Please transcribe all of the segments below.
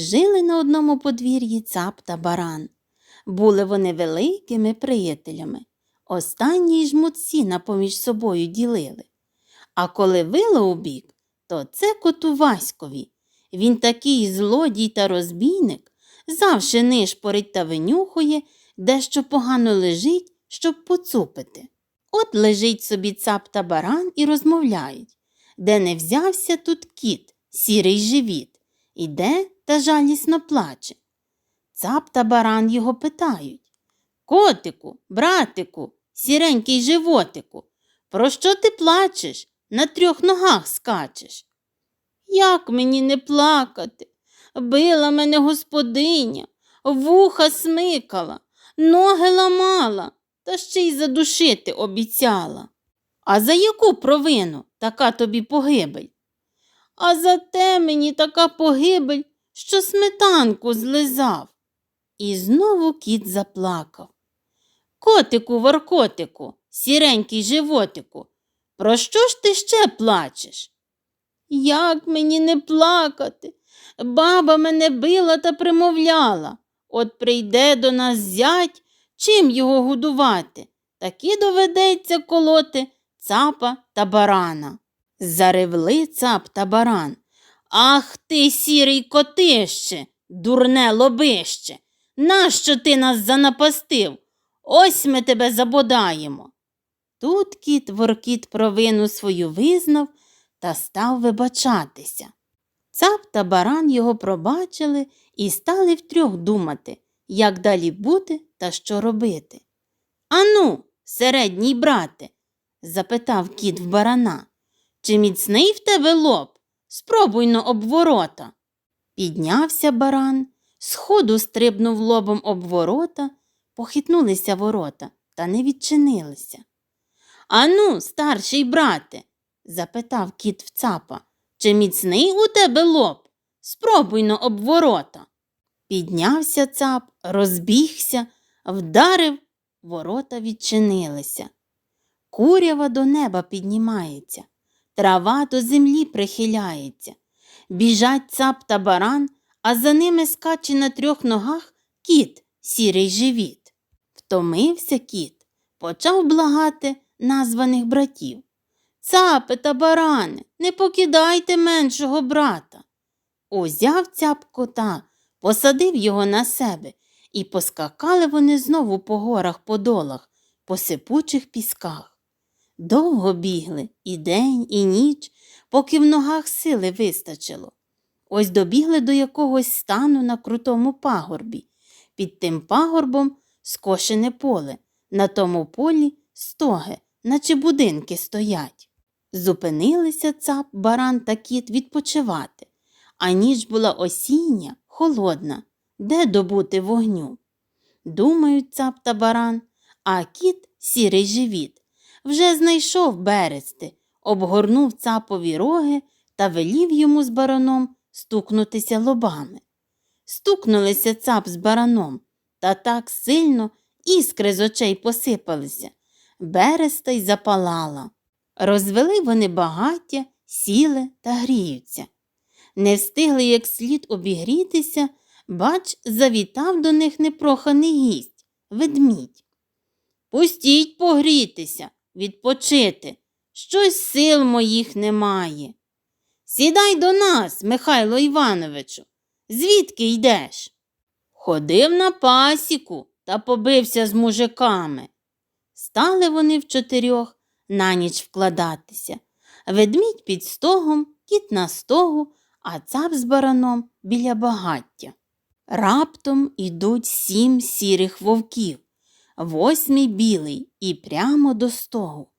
Жили на одному подвір'ї цап та баран. Були вони великими приятелями. Останній жмут сіна поміж собою ділили. А коли вило у то це коту Васькові. Він такий злодій та розбійник, завше нишпорить та винюхує, дещо погано лежить, щоб поцупити. От лежить собі цап та баран і розмовляють. Де не взявся тут кіт, сірий живіт, іде та жалісно плаче. Цап та баран його питають Котику, братику, сіренький животику, про що ти плачеш? На трьох ногах скачеш? Як мені не плакати? Била мене господиня, вуха смикала, ноги ламала, та ще й задушити обіцяла. А за яку провину така тобі погибель? А за те мені така погибель, що сметанку злизав. І знову кіт заплакав. Котику, воркотику, сіренький животику, про що ж ти ще плачеш? Як мені не плакати? Баба мене била та примовляла. От прийде до нас зять, чим його годувати, таки доведеться колоти цапа та барана. Заревли цап та баран. Ах ти, сірий котище, дурне лобище, нащо ти нас занапастив? Ось ми тебе забодаємо. Тут кіт воркіт провину свою визнав та став вибачатися. Цап та баран його пробачили і стали втрьох думати, як далі бути та що робити. Ану, середній брате, запитав кіт в барана, чи міцний в тебе лоб? Спробуй но об ворота. Піднявся баран, сходу стрибнув лобом об ворота, похитнулися ворота та не відчинилися. Ану, старший брате, запитав кіт в цапа, чи міцний у тебе лоб? Спробуй но об ворота. Піднявся цап, розбігся, вдарив, ворота відчинилися. Курява до неба піднімається, трава до землі прихиляється. Біжать цап та баран, а за ними скаче на трьох ногах кіт, сірий живіт. Втомився кіт, почав благати названих братів. Цапи та барани, не покидайте меншого брата. Узяв цяп кота, посадив його на себе, і поскакали вони знову по горах, по долах, по сипучих пісках. Довго бігли і день, і ніч, поки в ногах сили вистачило. Ось добігли до якогось стану на крутому пагорбі. Під тим пагорбом скошене поле, на тому полі стоги, наче будинки стоять. Зупинилися цап, баран та кіт відпочивати, а ніч була осіння, холодна, де добути вогню. Думають цап та баран, а кіт, сірий живіт, вже знайшов берести, обгорнув цапові роги та велів йому з бараном стукнутися лобами. Стукнулися цап з бараном, та так сильно іскри з очей посипалися, береста й запалала. Розвели вони багаття, сіли та гріються. Не встигли як слід обігрітися, бач, завітав до них непроханий гість, ведмідь. Пустіть погрітися, відпочити. Щось сил моїх немає. Сідай до нас, Михайло Івановичу. Звідки йдеш? Ходив на пасіку та побився з мужиками. Стали вони в чотирьох на ніч вкладатися. Ведмідь під стогом, кіт на стогу, а цап з бараном біля багаття. Раптом ідуть сім сірих вовків, восьмий білий і прямо до стогу.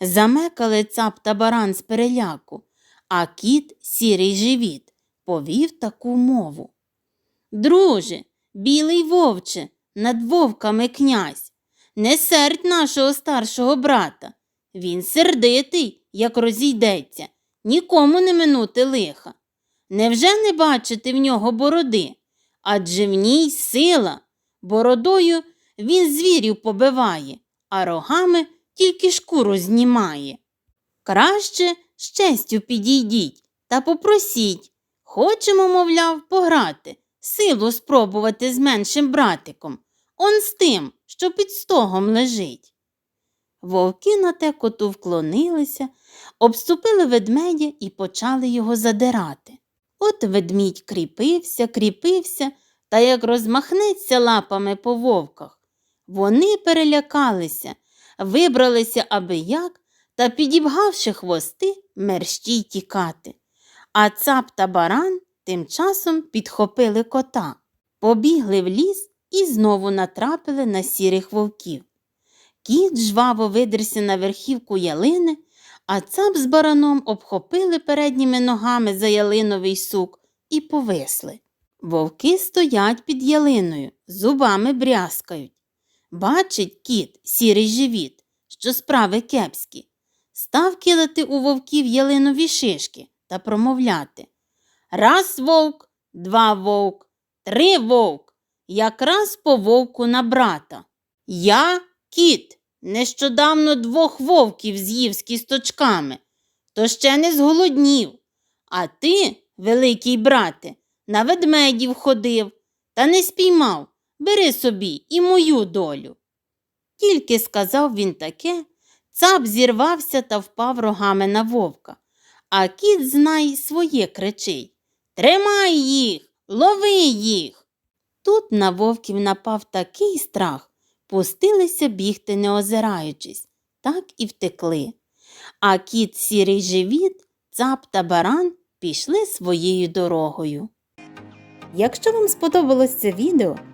Замекали цап та баран з переляку, а кіт, сірий живіт, повів таку мову. Друже, білий вовче, над вовками князь, не сердь нашого старшого брата. Він сердитий, як розійдеться, нікому не минути лиха. Невже не бачити в нього бороди? Адже в ній сила. Бородою він звірів побиває, а рогами тільки шкуру знімає. Краще з честю підійдіть та попросіть, Хочемо, мовляв, пограти, силу спробувати з меншим братиком, он з тим, що під стогом лежить. Вовки на те коту вклонилися, обступили ведмедя і почали його задирати. От ведмідь кріпився, кріпився, та як розмахнеться лапами по вовках. Вони перелякалися, вибралися аби як та, підібгавши хвости, мерщій тікати. А цап та баран тим часом підхопили кота, побігли в ліс і знову натрапили на сірих вовків. Кіт жваво видерся на верхівку ялини, а цап з бараном обхопили передніми ногами за ялиновий сук і повисли. Вовки стоять під ялиною, зубами брязкають. Бачить кіт сірий живіт, що справи кепські. Став кидати у вовків ялинові шишки та промовляти. Раз вовк, два вовк, три вовк, якраз по вовку на брата. Я кіт, нещодавно двох вовків з'їв з кісточками, то ще не зголоднів. А ти, великий брате, на ведмедів ходив та не спіймав. Бери собі і мою долю. Тільки сказав він таке, цап зірвався та впав рогами на вовка. А кіт, знай, своє кричить Тримай їх, лови їх. Тут на вовків напав такий страх, пустилися бігти, не озираючись, так і втекли. А кіт сірий живіт, цап та баран пішли своєю дорогою. Якщо вам сподобалось це відео,